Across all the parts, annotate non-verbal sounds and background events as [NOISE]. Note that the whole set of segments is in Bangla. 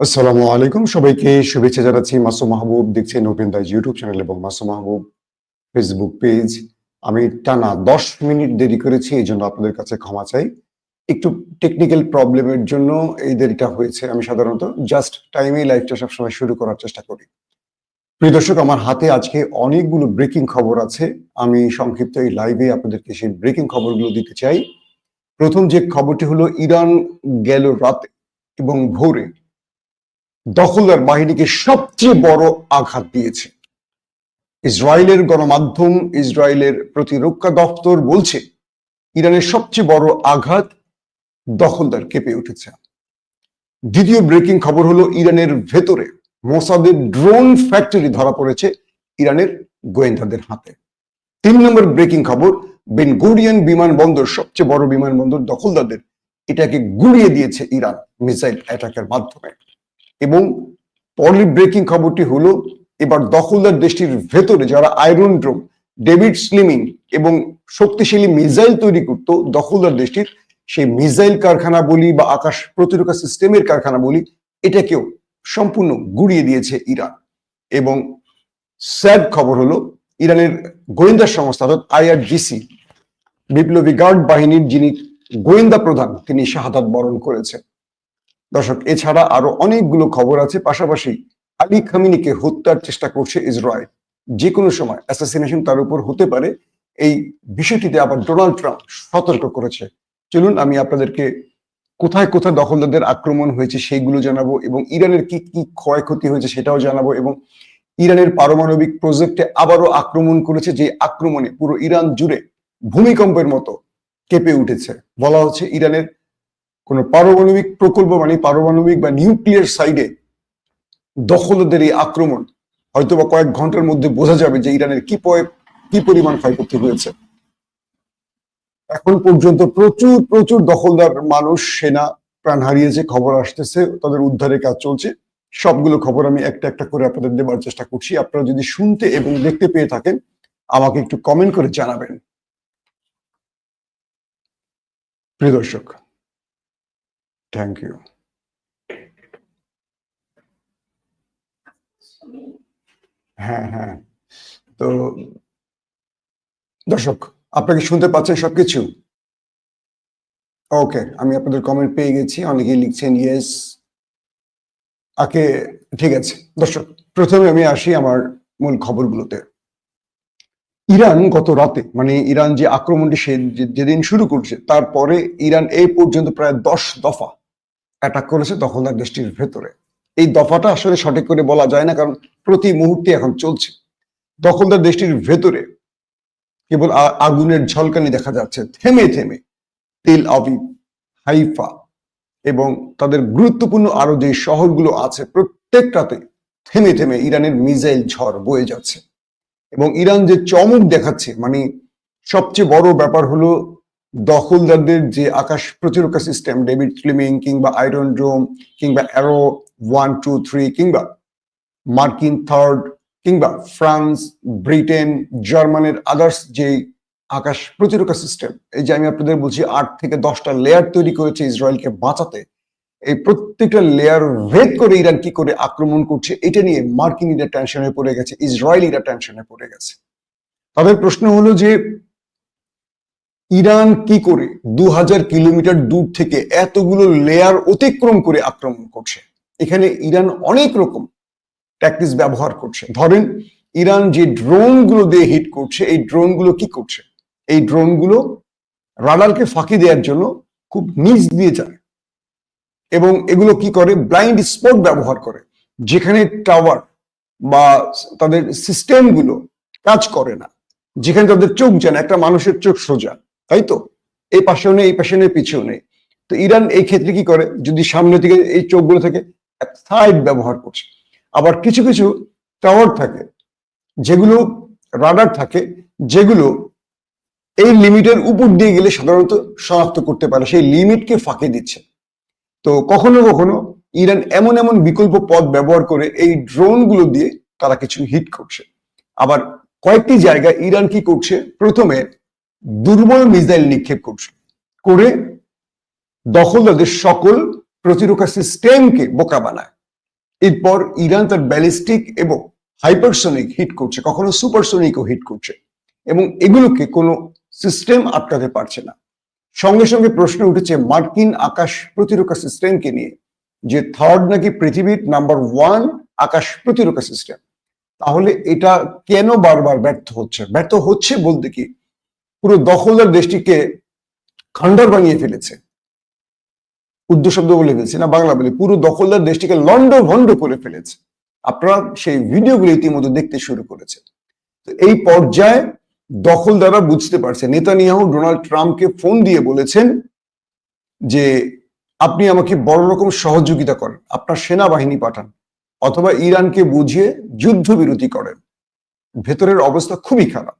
আসসালামু আলাইকুম। সবাইকে শুভেচ্ছা জানাচ্ছি মাসু মাহবুব। দেখছেন ওপেন দাইজ ইউটিউব চ্যানেল এবং মাসু মাহবুব ফেসবুক পেজ আমি টানা দশ মিনিট দেরি করেছি এই জন্য আপনাদের কাছে ক্ষমা চাই। একটু টেকনিক্যাল প্রবলেমের জন্য এই দেরিটা হয়েছে। আমি সাধারণত জাস্ট টাইমে লাইভটা সবসময় শুরু করার চেষ্টা করি। প্রিয় দর্শক, আমার হাতে আজকে অনেকগুলো ব্রেকিং খবর আছে। আমি সংক্ষিপ্ত এই লাইভে আপনাদেরকে সেই ব্রেকিং খবরগুলো দিতে চাই। প্রথম যে খবরটি হলো, ইরান গেল রাতে এবং ভোরে দখলদার বাহিনীকে সবচেয়ে বড় আঘাত দিয়েছে। ইসরায়েলের গণমাধ্যম ইসরায়েলের প্রতিরক্ষা দপ্তর বলছে, ইরানের সবচেয়ে বড় আঘাত দখলদার কেঁপে উঠেছে। দ্বিতীয় ব্রেকিং খবর হলো, ইরানের ভেতরে মোসাদের ড্রোন ফ্যাক্টরি ধরা পড়েছে ইরানের গোয়েন্দাদের হাতে। তিন নম্বর ব্রেকিং খবর, বেনগুরিয়ান বিমানবন্দর, সবচেয়ে বড় বিমানবন্দর দখলদারদের, এটাকে গুড়িয়ে দিয়েছে ইরান মিসাইল অ্যাটাকের মাধ্যমে। এবং পরের ব্রেকিং খবরটি হলো, এবার দখলদার দেশটির ভেতরে যারা আয়রন ড্রোম ডেভিড স্লিমিং এবং শক্তিশালী মিসাইল তৈরি করত দখলদার দেশটির, সেই মিসাইল কারখানা বলি বা আকাশ প্রতিরক্ষা সিস্টেমের কারখানা বলি, এটাকেও সম্পূর্ণ গুড়িয়ে দিয়েছে ইরান। এবং স্যাড খবর হলো, ইরানের গোয়েন্দা সংস্থা অর্থাৎ আইআরজিসি, বিপ্লবী গার্ড বাহিনীর যিনি গোয়েন্দা প্রধান, তিনি শাহাদাত বরণ করেছেন। দর্শক, এছাড়া আরও অনেকগুলো খবর আছে, পাশাপাশি আলী খামিনিকে হত্যার চেষ্টা করছে ইসরায়েল। যে কোনো সময় অ্যাসাসিনেশন তার উপর হতে পারে। এই বিষয়টিতে আবার ডোনাল্ড ট্রাম্প সতর্ক করেছে। চলুন, আমি আপনাদেরকে কোথায় কোথায় দখলদারদের আক্রমণ হয়েছে সেইগুলো জানাব এবং ইরানের কি কি ক্ষয়ক্ষতি হয়েছে সেটাও জানাব এবং ইরানের পারমাণবিক প্রজেক্টে আবারও আক্রমণ করেছে, যে আক্রমণে পুরো ইরান জুড়ে ভূমিকম্পের মতো কেঁপে উঠেছে। বলা হচ্ছে, ইরানের কোনো পারমাণবিক প্রকল্প মানে পারমাণবিক বা নিউক্লিয়ার সাইডে দখলদের এই আক্রমণ হয়তো বা কয়েক ঘণ্টার মধ্যে বোঝা যাবে যে ইরানের কি কি পরিমাণ ক্ষয়ক্ষতি হয়েছে। এখন পর্যন্ত প্রচুর প্রচুর দখলদার মানুষ, সেনা, প্রাণ হারিয়েছে, খবর আসতেছে, তাদের উদ্ধারের কাজ চলছে। সবগুলো খবর আমি একটা একটা করে আপনাদের দেবার চেষ্টা করছি। আপনারা যদি শুনতে এবং দেখতে পেয়ে থাকেন, আমাকে একটু কমেন্ট করে জানাবেন। প্রিয় দর্শক থ্যাংক ইউ হ্যাঁ হ্যাঁ। তো দর্শক, আপনাকে শুনতে পাচ্ছেন সবকিছু? ওকে আমি আপনাদের কমেন্ট পেয়ে গেছি, অনেকেই লিখছেন ইয়েস আকে, ঠিক আছে। দর্শক, প্রথমে আমি আসি আমার মূল খবরগুলোতে। ইরান গত রাতে মানে ইরান যে আক্রমণটি সে যেদিন শুরু করছে, তারপরে ইরান এই পর্যন্ত প্রায় দশ দফা অ্যাটাক করেছে দখলদার দেশটির ভেতরে। এই দফাটা আসলে সঠিক করে বলা যায় না, কারণ প্রতি মুহূর্তে এখন চলছে। দখলদার দেশটির ভেতরে কেবল আগুনের ঝলকানি দেখা যাচ্ছে, থেমে থেমে তেল আবিব, হাইফা এবং তাদের গুরুত্বপূর্ণ আরও যে শহরগুলো আছে, প্রত্যেকটাতে থেমে থেমে ইরানের মিসাইল ঝড় বয়ে যাচ্ছে। এবং ইরান যে চমক দেখাচ্ছে মানে সবচেয়ে বড় ব্যাপার হলো দখলদারদের যে আকাশ প্রতিরক্ষা সিস্টেম ডেভিড ফ্লিমিং কিংবা আয়রন ড্রোম কিংবা অ্যারো ওয়ান, টু, থ্রি কিংবা মার্কিন থার্ড কিংবা ফ্রান্স, ব্রিটেন, জার্মানের আদার্স যে আকাশ প্রতিরক্ষা সিস্টেম এই যে আমি আপনাদের বলছি, আট থেকে দশটা লেয়ার তৈরি করেছে ইসরায়েলকে বাঁচাতে। এই প্রত্যেকটা লেয়ার ভেদ করে ইরান কি করে আক্রমণ করছে, এটা নিয়ে মার্কিনিরা টেনশনে পড়ে গেছে ইসরায়েলিরা টেনশনে পড়ে গেছে। তাদের প্রশ্ন হলো যে, ইরান কি করে দু হাজার কিলোমিটার দূর থেকে এতগুলো লেয়ার অতিক্রম করে আক্রমণ করছে? এখানে ইরান অনেক রকম ট্যাকটিস ব্যবহার করছে। ধরেন, ইরান যে ড্রোনগুলো দিয়ে হিট করছে, এই ড্রোনগুলো কি করছে? এই ড্রোনগুলো রাডারকে ফাঁকি দেওয়ার জন্য খুব নিচ দিয়ে যায়। এবং এগুলো কি করে? ব্লাইন্ড স্পট ব্যবহার করে। যেখানে টাওয়ার বা তাদের সিস্টেমগুলো কাজ করে না। যেখানে তাদের চোখ যায় না, একটা মানুষের চোখ সোজা, তাই তো? এই পাশেও নেই, এই পাশে নেই, পিছেও নেই। তো ইরান এই ক্ষেত্রে কি করে? যদি সামনে থেকে এই চোখগুলো থেকে সাইড ব্যবহার করছে। আবার কিছু কিছু টাওয়ার থাকে, যেগুলো রাডার থাকে, যেগুলো এই লিমিটের উপর দিয়ে গেলে সাধারণত শনাক্ত করতে পারে। সেই লিমিটকে ফাঁকি দিচ্ছে। তো কখনো কখনো ইরান এমন এমন বিকল্প পথ ব্যবহার করে এই ড্রোনগুলো দিয়ে তারা কিছু হিট করছে। আবার কয়েকটি জায়গায় ইরান কি করছে? প্রথমে দুর্বল মিসাইল নিক্ষেপ করছে। করে দখলদারদের সকল প্রতিরক্ষা সিস্টেমকে বোকা বানায়। এরপর ইরান তার ব্যালিস্টিক এবং হাইপারসনিক হিট করছে। কখনো সুপারসনিকও হিট করছে। এবং এগুলোকে কোনো সিস্টেম আটকাতে পারছে না। সঙ্গে সঙ্গে প্রশ্ন উঠেছে মার্কিন আকাশ প্রতিরক্ষা সিস্টেমকে নিয়ে, যে থার্ড নাকি পৃথিবীর নাম্বার ওয়ান আকাশ প্রতিরক্ষা সিস্টেম। তাহলে এটা কেন বারবার ব্যর্থ হচ্ছে? ব্যর্থ হচ্ছে বলতে কি, পুরো দখলদার দেশটিকে খান্ডার বানিয়ে ফেলেছে। উর্দু শব্দ বলে ফেলছি না বাংলা বলে, পুরো দখলদার দেশটিকে লন্ড ভন্ড করে ফেলেছে। আপনারা সেই ভিডিওগুলো ইতিমধ্যে দেখতে শুরু করেছে তো এই পর্যায়ে দখলদাররা বুঝতে পারছে। নেতানিয়াহু ডোনাল্ড ট্রাম্পকে ফোন দিয়ে বলেছেন যে, আপনি আমাকে বড় রকম সহযোগিতা করেন। আপনার সেনাবাহিনী পাঠান, অথবা ইরানকে বুঝিয়ে যুদ্ধবিরতি করেন। ভেতরের অবস্থা খুবই খারাপ।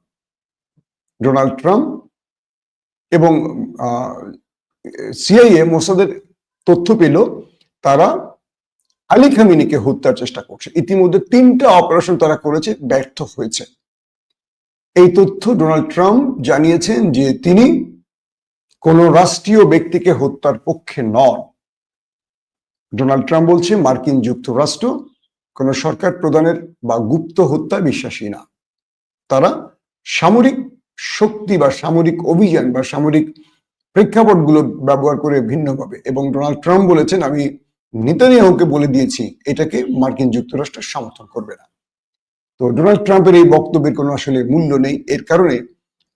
ডোনাল্ড ট্রাম্প এবং সিআইএ মোসাদের তথ্য পেল, তারা আলী খামিনিকে হত্যার চেষ্টা করছে। ইতিমধ্যে তিনটা অপারেশন তারা করেছে, ব্যর্থ হয়েছে। এই তথ্য ডোনাল্ড ট্রাম্প জানিয়েছেন যে তিনি কোন রাষ্ট্রীয় ব্যক্তিকে হত্যার পক্ষে নন। ডোনাল্ড ট্রাম্প বলছে, মার্কিন যুক্তরাষ্ট্র কোন সরকার প্রদানের বা গুপ্ত হত্যা বিশ্বাসী না। তারা সামরিক শক্তি বা সামরিক অভিযান বা সামরিক প্রেক্ষাপটগুলো ব্যবহার করে ভিন্নভাবে। এবং ডোনাল্ড ট্রাম্প বলেছেন, আমি নেতানিয়াহুকে বলে দিয়েছি, এটাকে মার্কিন যুক্তরাষ্ট্র সমর্থন করবে না। তো ডোনাল্ড ট্রাম্পের এই বক্তব্যের কোনো আসলে মূল্য নেই। এর কারণে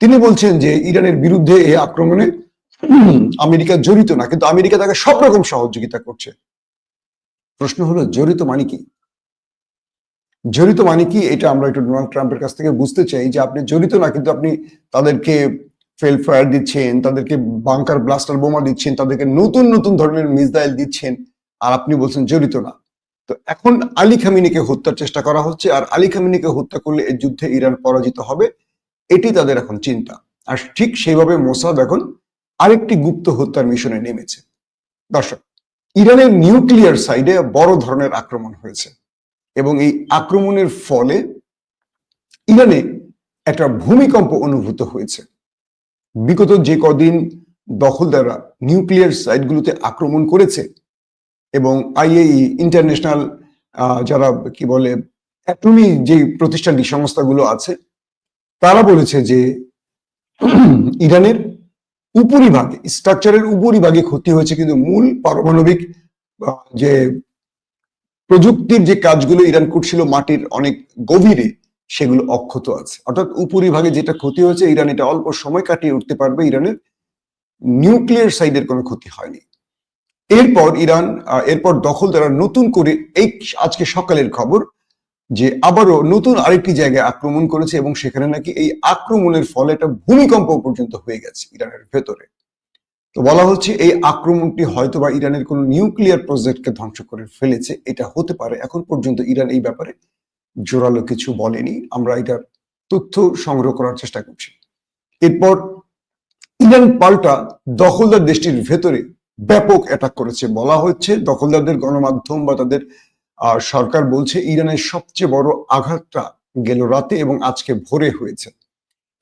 তিনি বলছেন যে ইরানের বিরুদ্ধে এই আক্রমণে আমেরিকা জড়িত না, কিন্তু আমেরিকা তাকে সব রকম সহযোগিতা করছে। প্রশ্ন হলো, জড়িত মানে কি? জড়িত মানে কি? এটা আমরা একটু ডোনাল্ড ট্রাম্পের কাছ থেকে বুঝতে চাই যে আপনি জড়িত না, কিন্তু আপনি তাদেরকে ফেল ফায়ার দিচ্ছেন, তাদেরকে বাংকার ব্লাস্টার বোমা দিচ্ছেন, তাদেরকে নতুন নতুন ধরনের মিসাইল দিচ্ছেন, আর আপনি বলছেন জড়িত না। তো এখন আলী খামিনিকে হত্যার চেষ্টা করা হচ্ছে, আর আলী খামিনিকে হত্যা করলে এই যুদ্ধে ইরান পরাজিত হবে, এটি তাদের এখন চিন্তা। আর ঠিক সেইভাবে মোসাদ এখন আরেকটি গুপ্ত হত্যার মিশনে নেমেছে। দর্শক, ইরানের নিউক্লিয়ার সাইডে বড় ধরনের আক্রমণ হয়েছে, এবং এই আক্রমণের ফলে ইরানে একটা ভূমিকম্প অনুভূত হয়েছে। বিগত যে কদিন দখলদাররা নিউক্লিয়ার সাইটগুলোতে আক্রমণ করেছে এবং আইএই ইন্টারন্যাশনাল যারা কি বলে অ্যাটমি যে প্রতিষ্ঠানটি, সংস্থাগুলো আছে, তারা বলেছে যে [CLEARS THROAT] ইরানের উপরিভাগে, স্ট্রাকচারের উপরিভাগে ক্ষতি হয়েছে কিন্তু মূল পারমাণবিক যে প্রযুক্তির যে কাজগুলো ইরান করছিল মাটির অনেক গভীরে, সেগুলো অক্ষত আছে। অর্থাৎ উপরিভাগে যেটা ক্ষতি হয়েছে, ইরান এটা অল্প সময় কাটিয়ে উঠতে পারবে, ইরানের নিউক্লিয়ার সাইডের কোনো ক্ষতি হয়নি। এরপর ইরান এরপর দখল তারা নতুন করে এই আজকে সকালের খবর যে আবারও নতুন আরেকটি জায়গায় আক্রমণ করেছে এবং সেখানে নাকি এই আক্রমণের ফলে একটা ভূমিকম্প পর্যন্ত হয়ে গেছে ইরানের ভেতরে। তো বলা হচ্ছে এই আক্রমণটি হয়তো বা ইরানের কোন নিউক্লিয়ার প্রজেক্টকে ধ্বংস করে ফেলেছে, এটা হতে পারে। এখন পর্যন্ত ইরান এই ব্যাপারে জোরালো কিছু বলেনি। আমরা এটার তথ্য সংগ্রহ করার চেষ্টা করছি। এরপর ইরান পাল্টা দখলদার দেশটির ভেতরে ব্যাপক অ্যাটাক করেছে। বলা হচ্ছে দখলদারদের গণমাধ্যম বা তাদের সরকার বলছে ইরানের সবচেয়ে বড় আঘাতটা গেল রাতে এবং আজকে ভোরে হয়েছে।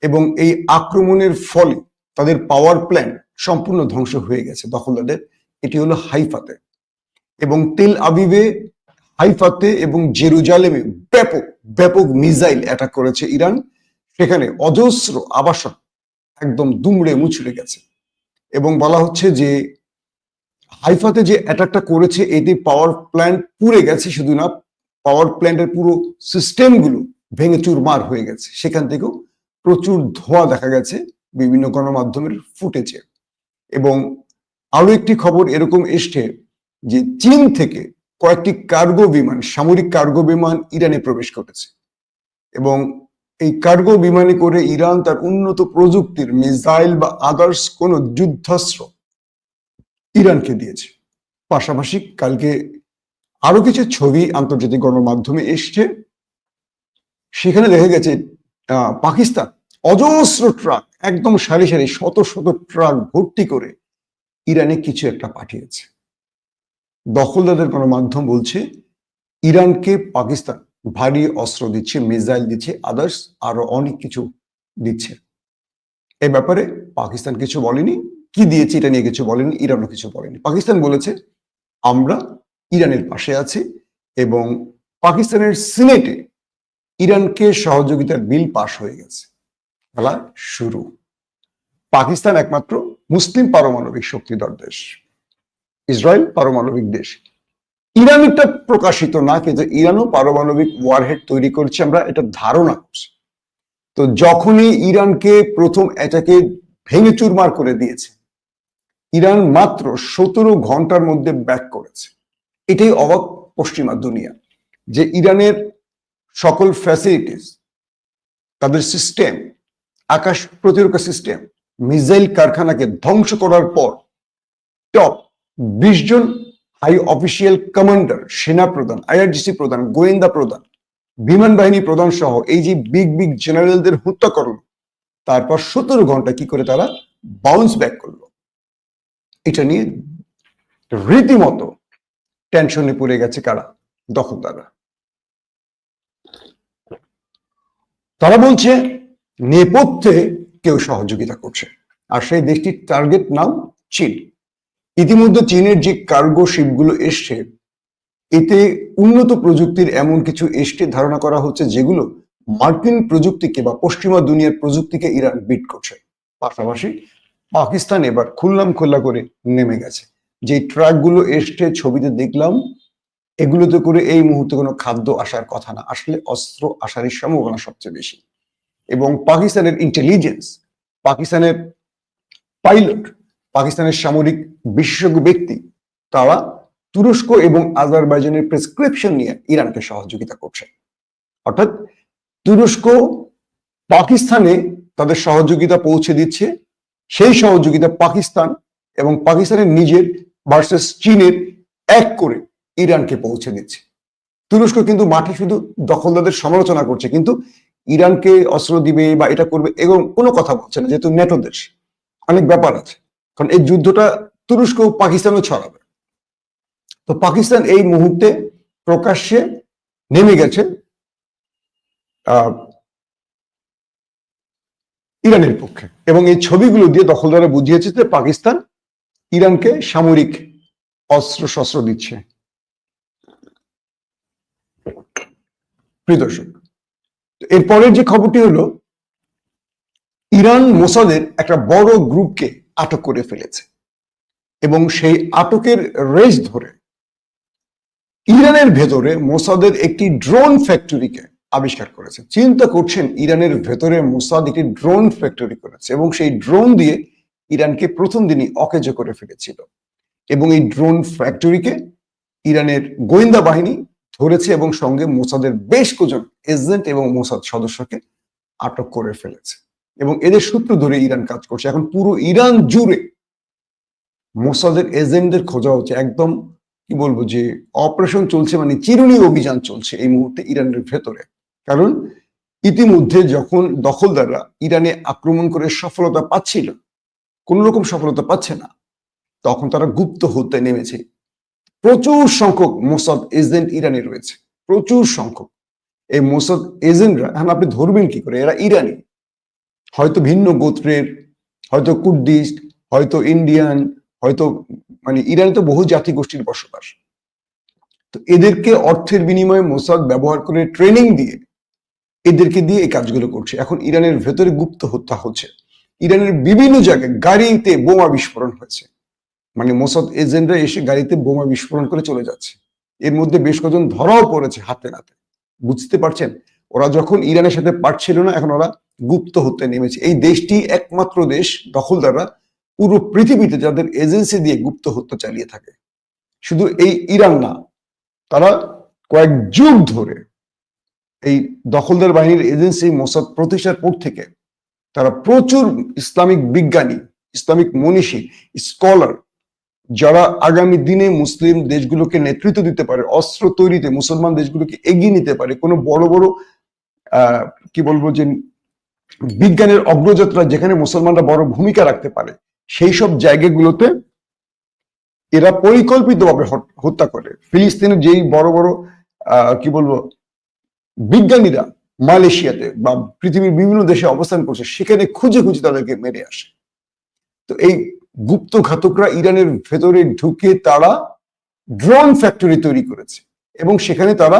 এবং এই আক্রমণের ফলে তাদের পাওয়ার প্ল্যান্ট সম্পূর্ণ ধ্বংস হয়ে গেছে দখলদারদের। এটি হলো হাইফাতে। এবং তেল আবিবে, হাইফাতে এবং জেরুজালেমে ব্যাপক ব্যাপক মিসাইল অ্যাটাক করেছে ইরান। সেখানে অজস্র আবাসন একদম দুমড়ে মুচড়ে গেছে। এবং বলা হচ্ছে যে হাইফাতে যে অ্যাটাকটা করেছে, এতে পাওয়ার প্ল্যান্ট পুড়ে গেছে শুধু না পাওয়ার প্ল্যান্টের পুরো সিস্টেমগুলো ভেঙে চুরমার হয়ে গেছে। সেখান থেকেও প্রচুর ধোঁয়া দেখা গেছে বিভিন্ন গণমাধ্যমের ফুটেছে এবং আরও একটি খবর এরকম এসছে যে চীন থেকে কয়েকটি কার্গো বিমান, সামরিক কার্গো বিমান ইরানে প্রবেশ করেছে। এবং এই কার্গো বিমানে করে ইরান তার উন্নত প্রযুক্তির মিসাইল বা আদার্স কোন যুদ্ধাস্ত্র ইরানকে দিয়েছে। পাশাপাশি কালকে আরও কিছু ছবি আন্তর্জাতিক গণমাধ্যমে এসছে। সেখানে দেখা গেছে পাকিস্তান অজস্র ট্রাক, একদম সারি সারি, শত শত ট্রাক ভর্তি করে ইরানে কিছু একটা পাঠিয়েছে। দখলদারদের কোনো মাধ্যম বলছে, ইরানকে পাকিস্তান ভারী অস্ত্র দিচ্ছে, মিসাইল দিচ্ছে, আদার্স আরও অনেক কিছু দিচ্ছে। এ ব্যাপারে পাকিস্তান কিছু বলেনি। কি দিয়েছে এটা নিয়ে কিছু বলেনি, ইরানও কিছু বলেনি। পাকিস্তান বলেছে, আমরা ইরানের পাশে আছি এবং পাকিস্তানের সিনেটে ইরানকে সহযোগিতার বিল পাশ হয়ে গেছে। খেলা শুরু। পাকিস্তান একমাত্র মুসলিম পারমাণবিক শক্তিধর দেশ। ইসরায়েল পারমাণবিক দেশ। ইরান এটা প্রকাশিত না, কিন্তু ইরানও পারমাণবিক ওয়ারহেড তৈরি করছে। আমরা এটা ধারণা করছি। তো যখনই ইরানকে প্রথম এটাকে ভেঙে চুরমার করে দিয়েছে ইরান মাত্র সতেরো ঘণ্টার মধ্যে ব্যাক করেছে। এটাই অবাক পশ্চিমা দুনিয়া, যে ইরানের সকল ফ্যাসিলিটিস তাদের সিস্টেম আকাশ প্রতিরক্ষা সিস্টেম মিসাইল কারখানাকে ধ্বংস করার পর টপ বিশ জন হাই অফিসিয়াল কমান্ডার সেনা প্রধান আইআরজিসি প্রধান, গোয়েন্দা প্রধান, বিমান বাহিনী প্রধান সহ এই যে বিগ বিগ জেনারেলদের হত্যা করল, তারপর সতেরো ঘণ্টা কি করে তারা বাউন্স ব্যাক করল। এটা নিয়ে রীতিমতো টেনশনে পড়ে গেছে কারা? দখলদাররা। তারা বলছে, নেপথ্যে কেউ সহযোগিতা করছে। আর সেই দেশটির টার্গেট নাম চীন। ইতিমধ্যে চীনের যে কার্গো শিপগুলো এসছে, এতে উন্নত প্রযুক্তির এমন কিছু এসছে ধারণা করা হচ্ছে যেগুলো মার্কিন প্রযুক্তিকে বা পশ্চিমা দুনিয়ার প্রযুক্তিকে ইরান বিট করছে। পাশাপাশি পাকিস্তান এবার খুললাম খোল্লা করে নেমে গেছে। যে ট্রাকগুলো এসছে, ছবিতে দেখলাম, এগুলোতে করে এই মুহূর্তে কোনো খাদ্য আসার কথা না। আসলে অস্ত্র আসারই সম্ভাবনা সবচেয়ে বেশি। এবং পাকিস্তানের ইন্টেলিজেন্স পাকিস্তানের পাইলট পাকিস্তানের সামরিক বিশেষজ্ঞ ব্যক্তি, তারা তুরস্ক এবং আজারবাইজানের প্রেসক্রিপশন নিয়ে ইরানকে সহযোগিতা করছে। অর্থাৎ তুরস্ক পাকিস্তানে তাদের সহযোগিতা পৌঁছে দিচ্ছে। সেই সহযোগিতা পাকিস্তান এবং পাকিস্তানের নিজের ভার্সেস চীনের এক করে ইরানকে পৌঁছে দিচ্ছে। তুরস্ক কিন্তু মাঠে শুধু দখলদারদের সমালোচনা করছে, কিন্তু ইরানকে অস্ত্র দিবে বা এটা করবে এবং কোনো কথা বলছে না, যেহেতু নেটো দেশ। অনেক ব্যাপার আছে, কারণ এই যুদ্ধটা তুরস্ক পাকিস্তানও ছড়াবে। তো পাকিস্তান এই মুহূর্তে প্রকাশ্যে নেমে গেছে ইরানের পক্ষে। এবং এই ছবিগুলো দিয়ে দখলদাররা বুঝিয়েছে যে পাকিস্তান ইরানকে সামরিক অস্ত্র শস্ত্র দিচ্ছে এরপরের যে খবরটি হলো, ইরান মোসাদের একটা বড় গ্রুপকে আটক করে ফেলেছে। এবং সেই আটকের রেস ধরে ইরানের ভেতরে মোসাদের একটি ড্রোন ফ্যাক্টরিকে আবিষ্কার করেছে। চিন্তা করছেন ইরানের ভেতরে মোসাদ একটি ড্রোন ফ্যাক্টরি করেছে এবং সেই ড্রোন দিয়ে ইরানকে প্রথম দিনই অকেজ করে ফেলেছিল। এবং এই ড্রোন ফ্যাক্টরিকে ইরানের গোয়েন্দা বাহিনী ধরেছে এবং সঙ্গে মোসাদের বেশ কজন এজেন্ট এবং মোসাদ সদস্যকে আটক করে ফেলেছে। এবং এদের সূত্র ধরে ইরান কাজ করছে। এখন পুরো ইরান জুড়ে মোসাদের এজেন্টদের খোঁজা হচ্ছে। একদম কি বলব যে অপারেশন চলছে মানে চিরুনি অভিযান চলছে এই মুহূর্তে ইরানের ভেতরে। কারণ ইতিমধ্যে যখন দখলদাররা ইরানে আক্রমণ করে সফলতা পাচ্ছিল, কোন রকম সফলতা পাচ্ছে না, তখন তারা গুপ্ত হতে নেমেছে। প্রচুর সংখ্যক মোসাদ এজেন্ট ইরানে রয়েছে, প্রচুর সংখ্যক। এই মোসাদ এজেন্টরা, এখন আপনি ধরবেন কি করে, এরা ইরানি। হয়তো ভিন্ন গোত্রের, হয়তো কুর্দিস্ট হয়তো ইন্ডিয়ান, হয়তো মানে ইরানে তো বহু জাতি গোষ্ঠীর বসবাস। তো এদেরকে অর্থের বিনিময়ে মোসাদ ব্যবহার করে ট্রেনিং দিয়ে এদেরকে দিয়ে এই কাজগুলো করছে। এখন ইরানের ভেতরে গুপ্ত হত্যা হচ্ছে। ইরানের বিভিন্ন জায়গায় গাড়িতে বোমা বিস্ফোরণ হয়েছে। মানে মোসাদ এজেন্টরা এসে গাড়িতে বোমা বিস্ফোরণ করে চলে যাচ্ছে। এর মধ্যে বেশ কজন ধরাও পড়েছে হাতে নাতে। বুঝতে পারছেন? ওরা যখন ইরানের সাথে পারছিল না, এখন ওরা গুপ্ত হত্যা নেমেছে। এই দেশটি একমাত্র দেশ দখলদাররা পুরো পৃথিবীতে যাদের এজেন্সি দিয়ে গুপ্ত হত্যা চালিয়ে থাকে। শুধু এই ইরান না, তারা কয়েক যুগ ধরে এই দখলদার বাহিনীর এজেন্সি মোসাদ প্রতিষ্ঠার পর থেকে তারা প্রচুর ইসলামিক বিজ্ঞানী, ইসলামিক মনীষী, স্কলার যারা আগামী দিনে মুসলিম দেশগুলোকে নেতৃত্ব দিতে পারে, অস্ত্র তৈরিতে মুসলমান দেশগুলোকে এগিয়ে নিতে পারে, কোনো বড় বড় কি বলব যে বিজ্ঞানের অগ্রযাত্রা যেখানে মুসলমানরা বড় ভূমিকা রাখতে পারে, সেই সব জায়গাগুলোতে এরা পরিকল্পিতভাবে হত- হত্যা করে। ফিলিস্তিনের যেই বড় বড় কি বলব বিজ্ঞানীরা মালয়েশিয়াতে বা পৃথিবীর বিভিন্ন দেশে অবস্থান করছে, সেখানে খুঁজে খুঁজে তাদেরকে মেরে আসে। তো এই গুপ্ত ঘাতকরা ইরানের ভেতরে ঢুকে তারা ড্রোন ফ্যাক্টরি তৈরি করেছে এবং সেখানে তারা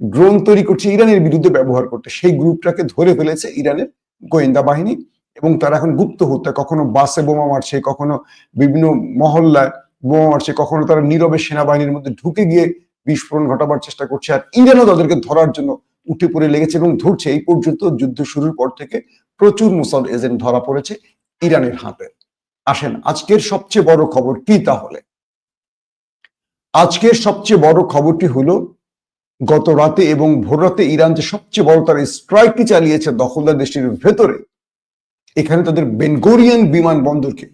ড্রোন তৈরি করছে, ইরানের বিরুদ্ধে ব্যবহার করতে। সেই গ্রুপটাকে ধরে ফেলেছে ইরানের গোয়েন্দা বাহিনী এবং তারা এখন গুপ্ত হত্যা, কখনো বাসে বোমা মারছে, কখনো বিভিন্ন মহল্লায় বোমা মারছে, কখনো তারা নীরবে সেনাবাহিনীর মধ্যে ঢুকে গিয়ে বিস্ফোরণ ঘটাবার চেষ্টা করছে। আর ইরানও তাদেরকে ধরার জন্য উঠে পড়ে লেগেছে এবং ধরছে। এই পর্যন্ত যুদ্ধ শুরুর পর থেকে প্রচুর মুসাদ এজেন্ট ধরা পড়েছে ইরানের হাতে। আসেন, আজকের সবচেয়ে বড় খবর কি তাহলে? আজকের সবচেয়ে বড় খবরটি হলো, গত রাতে এবং ভোর রাতে ইরান যে সবচেয়ে বড় তার স্ট্রাইকটি চালিয়েছে দখলদার দেশটির ভেতরে, এখানে তাদের বেনগোরিয়ান বিমানবন্দরকে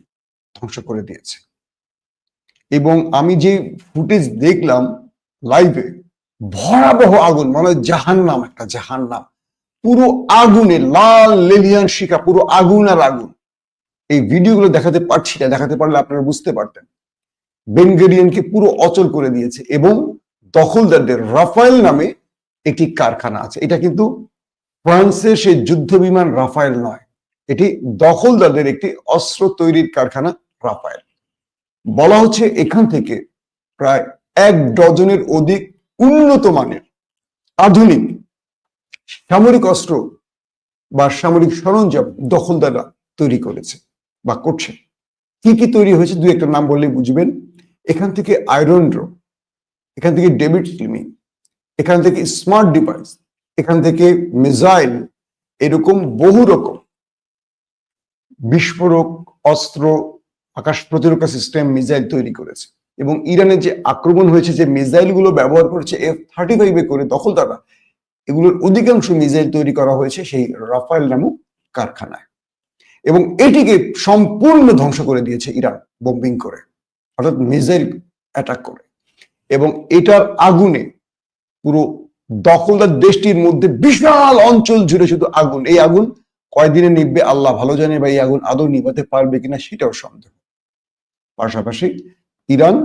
ধ্বংস করে দিয়েছে। এবং আমি যে ফুটেজ দেখলাম লাইভে ভয়াবহ আগুন মানে জাহান নাম একটা জাহান নাম পুরো আগুনে লাল লেলিয়ান শিখা, পুরো আগুন আর আগুন। এই ভিডিওগুলো দেখাতে পারছি না, দেখাতে পারলে আপনারা বুঝতে পারতেন। বেনগেরিয়ানকে পুরো অচল করে দিয়েছে এবং দখলদারদের রাফায়েল নামে একটি কারখানা আছে। এটা কিন্তু ফ্রান্সের সেই যুদ্ধ বিমান রাফায়েল নয়, এটি দখলদারদের একটি অস্ত্র তৈরির কারখানা রাফায়েল। বলা হচ্ছে এখান থেকে প্রায় এক ডজনের অধিক উন্নত মানের, আধুনিক, সামরিক অস্ত্র বা সামরিক সরঞ্জাম দখলদাররা তৈরি করেছে বা করছে। কি কি তৈরি হয়েছে দুই একটা নাম বললে বুঝবেন। এখান থেকে আয়রন ড্রো এখান থেকে ডেবিট স্লিমিং এখান থেকে স্মার্ট ডিভাইস এখান থেকে মিসাইল এরকম বহু রকম বিস্ফোরক অস্ত্র, আকাশ প্রতিরক্ষা সিস্টেম মিসাইল তৈরি করেছে। এবং ইরানের যে আক্রমণ হয়েছে, যে মিসাইলগুলো ব্যবহার করেছে এফ থার্টি ফাইভে করে দখলদাররা এগুলোর অধিকাংশ মিসাইল তৈরি করা হয়েছে সেই রাফায়েল নামক কারখানায়। এবং এটিকে সম্পূর্ণ ধ্বংস করে দিয়েছে ইরান বোম্বিং করে, অর্থাৎ মিসাইল অ্যাটাক করে। এবং এটার আগুনে পুরো দখলদার দেশটির মধ্যে বিশাল অঞ্চল জুড়ে শুধু আগুন। এই আগুন কয়দিনে নিববে আল্লাহ ভালো জানে বা এই আগুন আদৌ নিভাতে পারবে কিনা সেটাও সন্দেহ। পাশাপাশি ইরান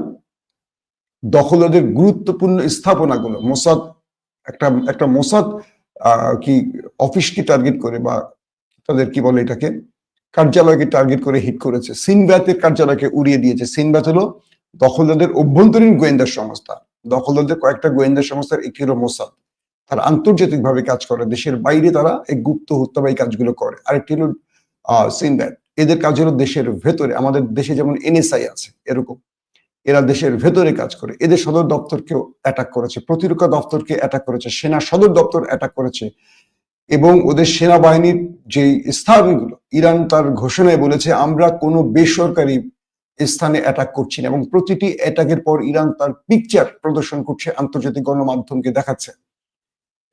দখলদের গুরুত্বপূর্ণ স্থাপনাগুলো, মোসাদ একটা একটা মোসাদ কি অফিসকে টার্গেট করে বা তাদের কি বলে এটাকে, কার্যালয়কে টার্গেট করে হিট করেছে। সিনব্যাতের কার্যালয়কে উড়িয়ে দিয়েছে। সিনব্যাত হলো দখলদারদের অভ্যন্তরীণ গোয়েন্দা সংস্থা। দখলদারদের কয়েকটা গোয়েন্দা সংস্থার একটি হলো মোসাদ। তারা আন্তর্জাতিকভাবে কাজ করে। দেশের বাইরে তারা এই গুপ্ত হত্যা বা এই কাজগুলো করে। আরেকটি হলো সিনব্যাট এদের কাজ হলো দেশের ভেতরে। আমাদের দেশে যেমন এনএসআই আছে, এরকম। এরা দেশের ভেতরে কাজ করে। এদের সদর দপ্তরকেও অ্যাটাক করেছে। প্রতিরক্ষা দপ্তরকে অ্যাটাক করেছে। সেনা সদর দপ্তর অ্যাটাক করেছে। এবং ওদের সেনাবাহিনীর যে স্থানগুলো, ইরান তার ঘোষণায় বলেছে, আমরা কোনো বেসরকারি স্থানে অ্যাটাক করছি না। এবং প্রতিটি অ্যাটাকের পর ইরান তার পিকচার প্রদর্শন করছে, আন্তর্জাতিক গণমাধ্যমকে দেখাচ্ছে।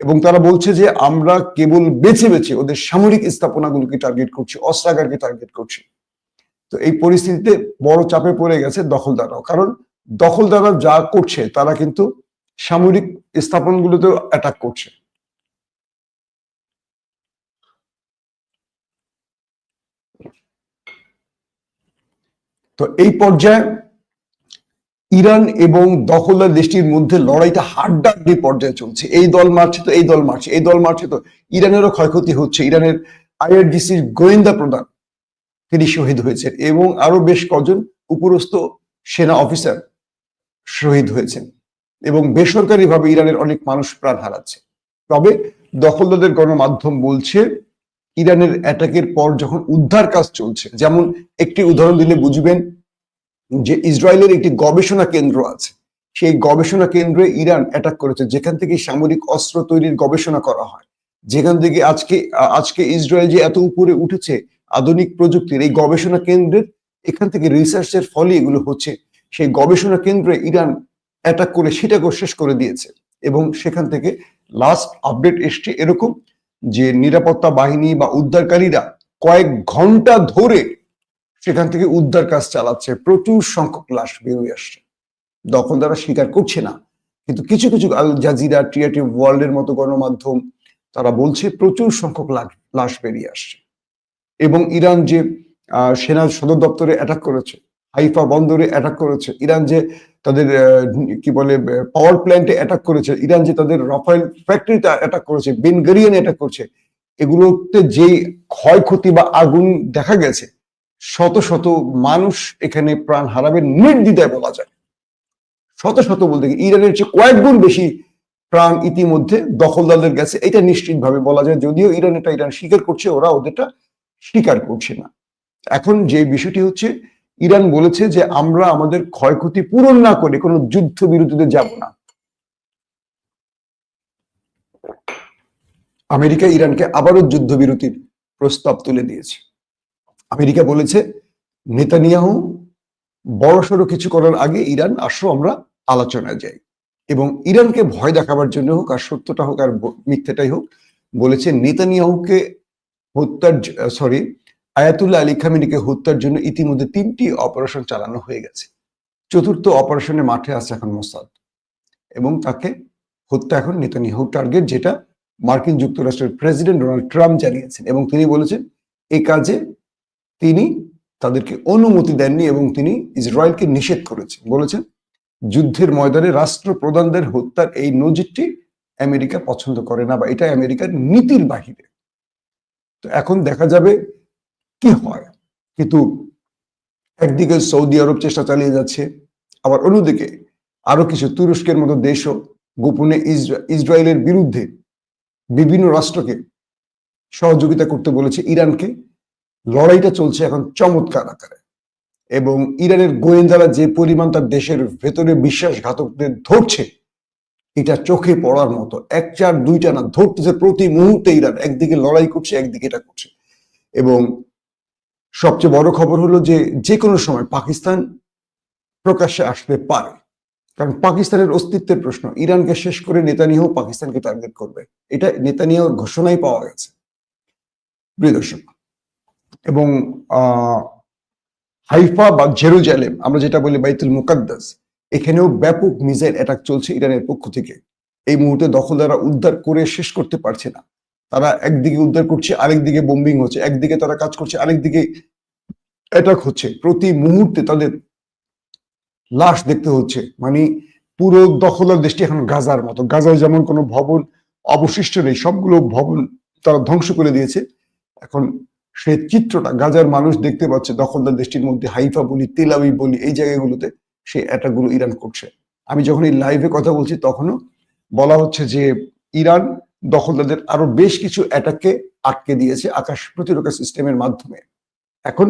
এবং তারা বলছে যে, আমরা কেবল বেছে বেছে ওদের সামরিক স্থাপনাগুলোকে টার্গেট করছি, অস্ত্রাগারকে টার্গেট করছি। তো এই পরিস্থিতিতে বড় চাপে পড়ে গেছে দখলদাররাও। কারণ দখলদাররা যা করছে, তারা কিন্তু সামরিক স্থাপনগুলোতেও অ্যাটাক করছে। তো এই পর্যায়ে ইরান এবং দখলদার দেশটির মধ্যে লড়াইটা হাড্ডাহাড্ডি পর্যায়ে চলছে। এই দল মারছে তো, এই দল মারছে, এই দল মারছে তো, ইরানেরও ক্ষয়ক্ষতি হচ্ছে। ইরানের আইআরডিসির গোয়েন্দা প্রধান তিনি শহীদ হয়েছেন এবং আরও বেশ কজন উপরস্থ সেনা অফিসার শহীদ হয়েছেন এবং বেসরকারিভাবে ইরানের অনেক মানুষ প্রাণ হারাচ্ছে। তবে দখলদারদের গণমাধ্যম বলছে, ইরানের অ্যাটাকের পর যখন উদ্ধার কাজ চলছে, যেমন একটি উদাহরণ দিলে বুঝবেন যে ইসরায়েলের একটি গবেষণা কেন্দ্র আছে। সেই গবেষণা কেন্দ্রে ইরান অ্যাটাক করেছে, যেখান থেকে সামরিক অস্ত্র তৈরির গবেষণা করা হয়। যেখান থেকে আজকে আজকে ইসরায়েল যে এত উপরে উঠেছে আধুনিক প্রযুক্তির এই গবেষণা কেন্দ্রের এখান থেকে রিসার্চের ফলে এগুলো হচ্ছে। সেই গবেষণা কেন্দ্রে ইরান অ্যাটাক করে সেটাকেও শেষ করে দিয়েছে এবং সেখান থেকে লাস্ট আপডেট এসছে এরকম যে নিরাপত্তা বাহিনী বা উদ্ধারকারীরা কয়েক ঘণ্টা ধরে সেখান থেকে উদ্ধার কাজ চালাচ্ছে, প্রচুর সংখ্যক লাশ বেরিয়ে আসছে। তখন দখলদারা স্বীকার করছে না, কিন্তু কিছু কিছু আল জাজিরা ক্রিয়েটিভ ওয়ার্ল্ডের মতো গণমাধ্যম, তারা বলছে প্রচুর সংখ্যক লাশ বেরিয়ে আসছে। এবং ইরান যে সেনা সদর দপ্তরে অ্যাটাক করেছে, হাইফা বন্দরে অ্যাটাক করেছে, ইরান যে তাদের কি বলে পাওয়ার প্ল্যান্টে অ্যাটাক করেছে, ইরান যে তাদের রাফাইল ফ্যাক্টরিতে অ্যাটাক করেছে বেনগারিয়ান অ্যাটাক করছে, এগুলোতে যে ক্ষয়ক্ষতি বা আগুন দেখা গেছে, শত শত মানুষ এখানে প্রাণ হারাবে নির্দ্বিধায় বলা যায়। শত শত বলতে গিয়ে ইরানের চেয়ে কয়েক গুণ বেশি প্রাণ ইতিমধ্যে দখলদারদের গেছে, এটা নিশ্চিতভাবে বলা যায়, যদিও ইরান এটা ইরান স্বীকার করছে, ওরা ওদেরটা স্বীকার করছে না। এখন যে বিষয়টি হচ্ছে, ইরান বলেছে যে আমরা আমাদের ক্ষয়ক্ষতি পূরণ না করে কোনো যুদ্ধ বিরতিতে যাব না। আমেরিকা ইরানকে আবারও যুদ্ধবিরতির প্রস্তাব তুলে দিয়েছে। আমেরিকা বলেছে, নেতানিয়াহু বড়সড় কিছু করার আগে ইরান, আসো আমরা আলোচনায় যাই। এবং ইরানকে ভয় দেখাবার জন্য হোক, আর সত্যটা হোক, আর মিথ্যাটাই হোক, বলেছে নেতানিয়াহুকে হত্যার সরি আয়াতুল্লাহ আলী খামিনিকে হত্যার জন্য ইতিমধ্যে তিনটি অপারেশন চালানো হয়ে গেছে। চতুর্থ অপারেশনে মাঠে আছে এখন মোসাদ এবং তাকে হত্যা এখন নেতানিয়াহু টার্গেট যেটা মার্কিন যুক্তরাষ্ট্রের প্রেসিডেন্ট ডোনাল্ড ট্রাম্প জানিয়েছেন এবং তিনি বলেছেন এই কাজে তিনি তাদেরকে অনুমতি দেননি এবং তিনি ইসরায়েলকে নিষেধ করেছেন। বলেছেন, যুদ্ধের ময়দানে রাষ্ট্রপ্রধানদের হত্যার এই নজিরটি আমেরিকা পছন্দ করে না বা এটা আমেরিকার নীতির বাহিরে। তো এখন দেখা যাবে কি হয়। কিন্তু একদিকে সৌদি আরব চেষ্টা চালিয়ে যাচ্ছে, আবার অন্যদিকে আরও কিছু তুরস্কের মতো দেশও গোপনে ইসরা- ইসরায়েলের বিরুদ্ধে বিভিন্ন রাষ্ট্রকে সহযোগিতা করতে বলেছে ইরানকে। লড়াইটা চলছে এখন চমৎকার আকারে এবং ইরানের গোয়েন্দারা যে পরিমাণ তার দেশের ভেতরে বিশ্বাসঘাতকদের ধরছে এটা চোখে পড়ার মতো। এক চার দুইটা না ধরতেছে প্রতি মুহূর্তে ইরান একদিকে লড়াই করছে একদিকে এটা করছে। এবং সবচেয়ে বড় খবর হলো যে যে কোনো সময় পাকিস্তান প্রকাশ্যে আসতে পারে। কারণ পাকিস্তানের অস্তিত্বের প্রশ্ন ইরানকে শেষ করে নেতানিয়াহু পাকিস্তানকে টার্গেট করবে। এটা নেতানিয়াহুর ঘোষণাই পাওয়া গেছে। প্রিয় এবং আহ, হাইফা বা জেরুজালেম আমরা যেটা বলি বাইতুল মুকাদ্দাস এখানেও ব্যাপক মিসাইল অ্যাটাক চলছে ইরানের পক্ষ থেকে। এই মুহূর্তে দখলদাররা উদ্ধার করে শেষ করতে পারছে না। তারা একদিকে উদ্ধার করছে, আরেকদিকে বোম্বিং হচ্ছে। একদিকে তারা কাজ করছে, আরেকদিকে অ্যাটাক হচ্ছে। প্রতি মুহূর্তে তাদের লাশ দেখতে হচ্ছে। মানে পুরো দখলদার দেশটি এখন গাজার মতো। গাজায় যেমন কোনো ভবন অবশিষ্ট নেই, সবগুলো ভবন তারা ধ্বংস করে দিয়েছে। এখন সেই চিত্রটা, গাজার মানুষ দেখতে পাচ্ছে দখলদার দেশটির মধ্যে হাইফা বলি তেলাবি বলি, এই জায়গাগুলোতে। সেই অ্যাটাকগুলো ইরান করছে। আমি যখন এই লাইভে কথা বলছি, তখনও বলা হচ্ছে যে ইরান দখলদারদের আরও বেশ কিছু অ্যাটাককে আটকে দিয়েছে আকাশ প্রতিরক্ষা সিস্টেমের মাধ্যমে। এখন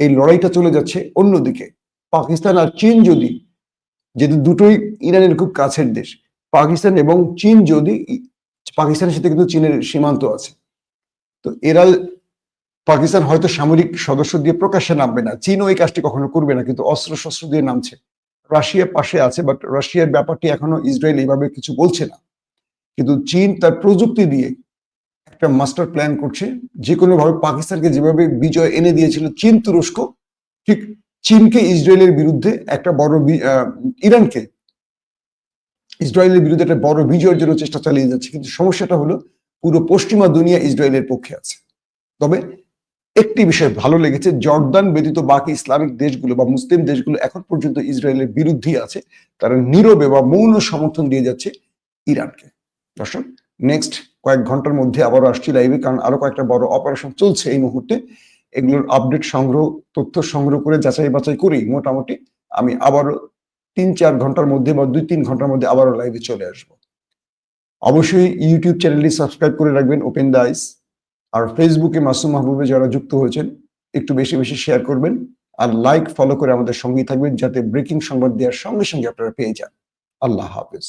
এই লড়াইটা চলে যাচ্ছে অন্যদিকে। পাকিস্তান আর চীন যদি, যেহেতু দুটোই ইরানের খুব কাছের দেশ, পাকিস্তান এবং চীন যদি, পাকিস্তানের সাথে কিন্তু চীনের সীমান্ত আছে। তো এরা পাকিস্তান হয়তো সামরিক সদস্য দিয়ে প্রকাশ্যে নামবে না। চীনও এই কাজটি কখনো করবে না, কিন্তু অস্ত্র শস্ত্র দিয়ে নামছে। রাশিয়া পাশে আছে বাট রাশিয়ার ব্যাপারটি এখনও ইসরায়েল এইভাবে কিছু বলছে না। কিন্তু চীন তার প্রযুক্তি দিয়ে একটা মাস্টার প্ল্যান করছে। যে কোনো ভাবে পাকিস্তানকে যেভাবে বিজয় এনে দিয়েছিল চীন তুরস্ক, ঠিক চীনকে ইসরায়েলের বিরুদ্ধে একটা বড় ইরানকে ইসরায়েলের বিরুদ্ধে একটা বড় বিজয়ের জন্য চেষ্টা চালিয়ে যাচ্ছে। কিন্তু সমস্যাটা হলো, পুরো পশ্চিমা দুনিয়া ইসরায়েলের পক্ষে আছে। তবে একটি বিষয় ভালো লেগেছে, জর্দান ব্যতীত বাকি ইসলামিক দেশগুলো বা মুসলিম দেশগুলো এখন পর্যন্ত ইসরায়েলের বিরুদ্ধেই আছে। তারা নীরবে বা মৌন সমর্থন দিয়ে যাচ্ছে ইরানকে। দর্শক নেক্সট কয়েক ঘণ্টার মধ্যে আবারও আসছি লাইভে কারণ আরও কয়েকটা বড় অপারেশন চলছে এই মুহূর্তে। এগুলোর আপডেট সংগ্রহ, তথ্য সংগ্রহ করে যাচাই বাছাই করেই মোটামুটি আমি আবারও তিন চার ঘণ্টার মধ্যে বা দুই তিন ঘণ্টার মধ্যে আবারও লাইভে চলে আসব। অবশ্যই ইউটিউব চ্যানেলটি সাবস্ক্রাইব করে রাখবেন ওপেন দ্য আইস আর ফেসবুকে মাসুম মাহবুবে যারা যুক্ত হয়েছেন, একটু বেশি বেশি শেয়ার করবেন আর লাইক ফলো করে আমাদের সঙ্গেই থাকবেন যাতে ব্রেকিং সংবাদ দেওয়ার সঙ্গে সঙ্গে আপনারা পেয়ে যান। আল্লাহ হাফেজ।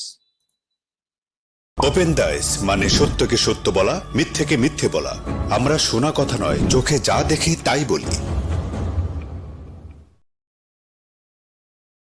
ওপেন দাইস মানে সত্যকে সত্য বলা, মিথ্যেকে মিথ্যে বলা। আমরা শোনা কথা নয়, চোখে যা দেখি তাই বলি।